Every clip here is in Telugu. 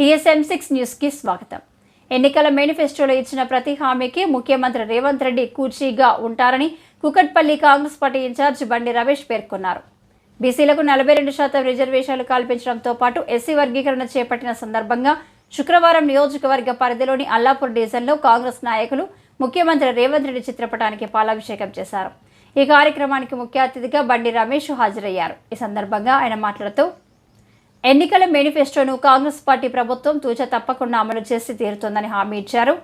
టీఎస్ఎం సిక్స్ న్యూస్కి స్వాగతం. ఎన్నికల మేనిఫెస్టోలో ఇచ్చిన ప్రతి హామీకి ముఖ్యమంత్రి రేవంత్ రెడ్డి కూచీగా ఉంటారని కుకట్పల్లి కాంగ్రెస్ పార్టీ ఇన్ఛార్జ్ బండి రమేష్ పేర్కొన్నారు. బీసీలకు నలభై రెండు శాతం రిజర్వేషన్లు కల్పించడంతో పాటు ఎస్సీ వర్గీకరణ చేపట్టిన సందర్భంగా శుక్రవారం నియోజకవర్గ పరిధిలోని అల్లాపూర్ డివిజన్లో కాంగ్రెస్ నాయకులు ముఖ్యమంత్రి రేవంత్ రెడ్డి చిత్రపటానికి పాలాభిషేకం చేశారు. ఈ కార్యక్రమానికి ముఖ్య అతిథిగా బండి రమేష్ హాజరయ్యారు. ఈ సందర్భంగా ఆయన మాట్లాడుతూ ఎన్నికల మేనిఫెస్టోను కాంగ్రెస్ పార్టీ ప్రభుత్వం తూచ తప్పకుండా అమలు చేసి తీరుతుందని హామీ ఇచ్చారు.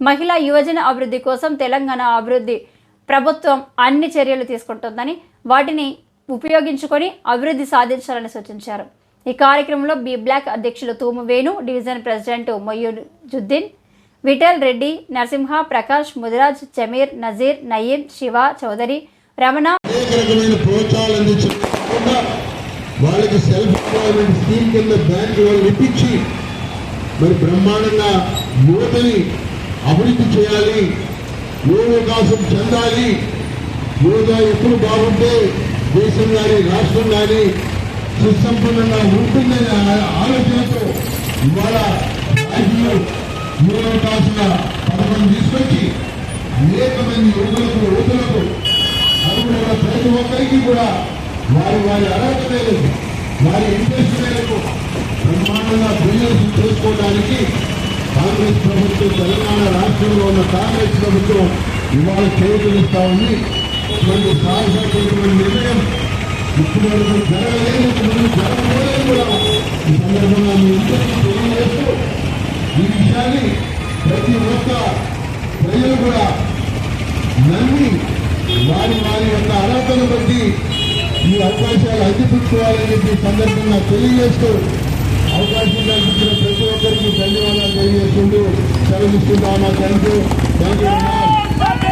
మహిళా యువజన అభివృద్ధి కోసం తెలంగాణ అభివృద్ధి ప్రభుత్వం అన్ని చర్యలు తీసుకుంటుందని వాటిని ఉపయోగించుకొని అభివృద్ధి సాధించాలని సూచించారు. ఈ కార్యక్రమంలో బి బ్లాక్ అధ్యక్షులు తూము వేణు డివిజన్ ప్రెసిడెంట్ మొయ్యుజుద్దీన్ విఠల్ రెడ్డి నరసింహ ప్రకాష్ ముదిరాజ్ జమీర్ నజీర్ నయీం శివ చౌదరి రమణ. వాళ్ళకి సెల్ఫ్ ఎంప్లాయ్మెంట్ స్కీమ్ కింద బ్యాంక్ వాళ్ళు ఇప్పించి మరి బ్రహ్మాండంగా యువతని అభివృద్ధి చేయాలి యువ వికాసం చెందాలి యువత ఎప్పుడు బాగుంటే దేశం కానీ రాష్ట్రం కానీ సుసంపన్నంగా ఉంటుందనే ఆ- ఆలోచనతో ఇవాళ రాజకీయ యువ వికాసన పథకం తీసుకొచ్చి అనేక మంది యువకులకు యువతులకు అందువల్ల ప్రతి ఒక్కరికి కూడా వారి వారి అర్హత మేరకు వారి ఇంట్రెస్ట్ మేరకు బ్రహ్మాండంగా బిజినెస్ చేసుకోవడానికి కాంగ్రెస్ ప్రభుత్వం తెలంగాణ రాష్ట్రంలో ఉన్న కాంగ్రెస్ ప్రభుత్వం ఇవాళ చేతులిస్తా ఉంది. అటువంటి సాహసమైనటువంటి నిర్ణయం ఇప్పుడు వరకు జరగలేదు ముందు జరగలేదు కూడా. ఈ సందర్భంగా మీ ఇద్దరికి తెలియజేస్తూ ఈ విషయాన్ని ప్రతి ఒక్క ప్రజలు కూడా నమ్మి వారి వారి యొక్క అర్హతను బట్టి ఈ అవకాశాలు అందిపుచ్చుకోవాలని చెప్పి సందర్భంగా తెలియజేస్తూ అవకాశం కల్పించిన ప్రతి ఒక్కరికి ధన్యవాదాలు తెలియజేస్తుంటూ సెలవిస్తున్నామా థ్యాంక్ యూ థ్యాంక్ యూ